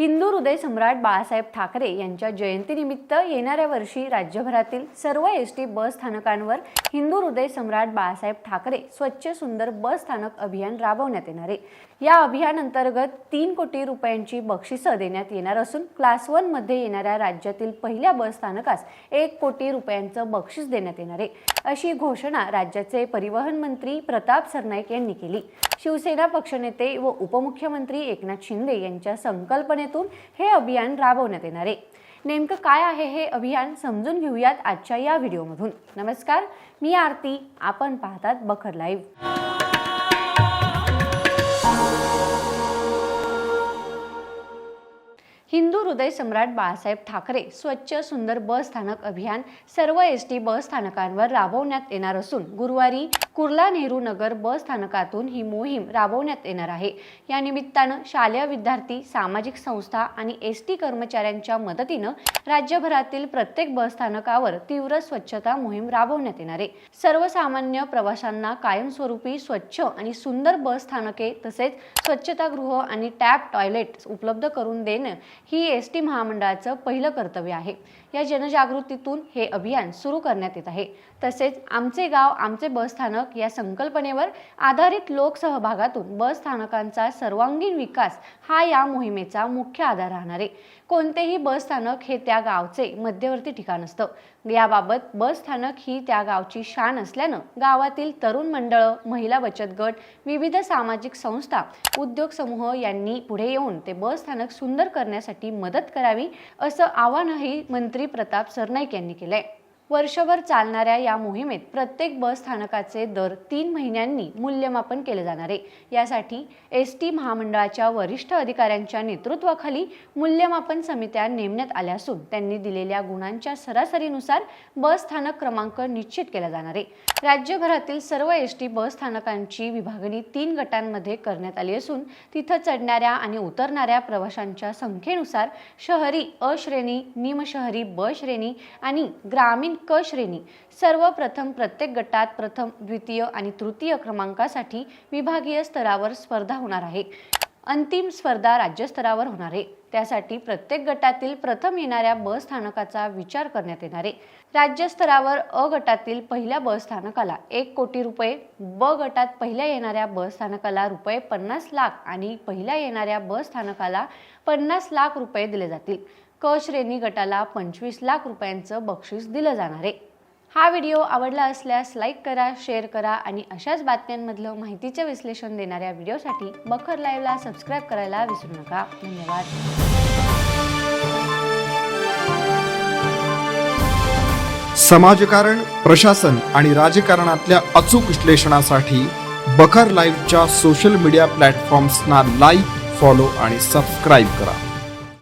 हिंदू हृदय सम्राट बाळासाहेब ठाकरे यांच्या जयंतीनिमित्त येणाऱ्या वर्षी राज्यभरातील सर्व एस टी बस स्थानकांवर हिंदू हृदय सम्राट बाळासाहेब ठाकरे स्वच्छ सुंदर बस स्थानक अभियान राबवण्यात येणार आहे. या अभियानांतर्गत तीन कोटी रुपयांची बक्षिसं देण्यात येणार असून क्लास वनमध्ये येणाऱ्या राज्यातील पहिल्या बस स्थानकास एक कोटी रुपयांचं बक्षीस देण्यात येणार आहे. अशी घोषणा राज्याचे परिवहन मंत्री प्रताप सरनाईक यांनी केली. शिवसेना पक्षनेते व उपमुख्यमंत्री एकनाथ शिंदे यांच्या संकल्पनेतून हे अभियान राबवण्यात येणार आहे. नेमकं काय आहे हे अभियान समजून घेऊयात आजच्या या व्हिडिओमधून. नमस्कार मी आरती. आपण पाहतात बखर लाईव्ह. हिंदू हृदय सम्राट बाळासाहेब ठाकरे स्वच्छ सुंदर बस स्थानक अभियान सर्व एस टी बस स्थानकांवर राबवण्यात येणार असून गुरुवारी कुर्ला नेहरू नगर बस स्थानकातून ही मोहीम राबवण्यात येणार आहे. या निमित्तानं शालेय विद्यार्थी सामाजिक संस्था आणि एस टी कर्मचाऱ्यांच्या मदतीनं राज्यभरातील प्रत्येक बस स्थानकावर तीव्र स्वच्छता मोहीम राबवण्यात येणार आहे. सर्वसामान्य प्रवाशांना कायमस्वरूपी स्वच्छ आणि सुंदर बस स्थानके तसेच स्वच्छतागृह आणि टॅप टॉयलेट उपलब्ध करून देणं ही एस टी महामंडळाचं पहिलं कर्तव्य आहे. या जनजागृतीतून हे अभियान सुरू करण्यात येत आहे. तसेच आमचे गाव आमचे बस स्थानक या संकल्पनेवर आधारित लोकसहभागातून बस स्थानकांचा सर्वांगीण विकास हा या मोहिमेचा मुख्य आधार राहणार आहे. कोणतेही बस स्थानक हे त्या गावचे मध्यवर्ती ठिकाण असतं. याबाबत बस स्थानक ही त्या गावची शान असल्यानं गावातील तरुण मंडळं महिला बचत गट विविध सामाजिक संस्था उद्योग समूह यांनी पुढे येऊन ते बस स्थानक सुंदर करण्यासाठी मदत करावी असं आवाहनही मंत्री प्रताप सरनाईक यांनी केलंय. वर्षभर चालणाऱ्या या मोहिमेत प्रत्येक बस स्थानकाचे दर तीन महिन्यांनी मूल्यमापन केले जाणार आहे. यासाठी एस टी महामंडळाच्या वरिष्ठ अधिकाऱ्यांच्या नेतृत्वाखाली मूल्यमापन समित्या नेमण्यात आल्या असून त्यांनी दिलेल्या गुणांच्या सरासरीनुसार बस स्थानक क्रमांक निश्चित केला जाणार आहे. राज्यभरातील सर्व एस टी बस स्थानकांची विभागणी तीन गटांमध्ये करण्यात आली असून तिथं चढणाऱ्या आणि उतरणाऱ्या प्रवाशांच्या संख्येनुसार शहरी अ श्रेणी निमशहरी ब श्रेणी आणि ग्रामीण क श्रेणी. सर्वप्रथम प्रत्येक गटात प्रथम द्वितीय आणि तृतीय क्रमांकासाठी विभागीय स्तरावर स्पर्धा होणार आहे. अंतिम स्पर्धा राज्यस्तरावर होणार आहे. त्यासाठी प्रत्येक गटातील प्रथम येणाऱ्या बस स्थानकाचा विचार करण्यात येणार आहे. राज्यस्तरावर अ गटातील पहिल्या बस स्थानकाला एक कोटी रुपये ब गटात पहिल्या येणाऱ्या बस स्थानकाला रुपये पन्नास लाख आणि पहिल्या येणाऱ्या बस स्थानकाला पन्नास लाख रुपये दिले जातील. क श्रेणी गटाला पंचवीस लाख रुपयांचं बक्षीस दिलं जाणार आहे. हा व्हिडिओ आवडला असल्यास लाईक करा शेअर करा आणि अशाच बातम्यांमधलं माहितीचं विश्लेषण देणाऱ्या व्हिडिओसाठी बखर लाईव्हला सबस्क्राईब करायला विसरू नका. धन्यवाद. समाजकारण प्रशासन आणि राजकारणातल्या अचूक विश्लेषणासाठी बखर लाईव्हच्या सोशल मीडिया प्लॅटफॉर्म्सना लाईक फॉलो आणि सबस्क्राईब करा.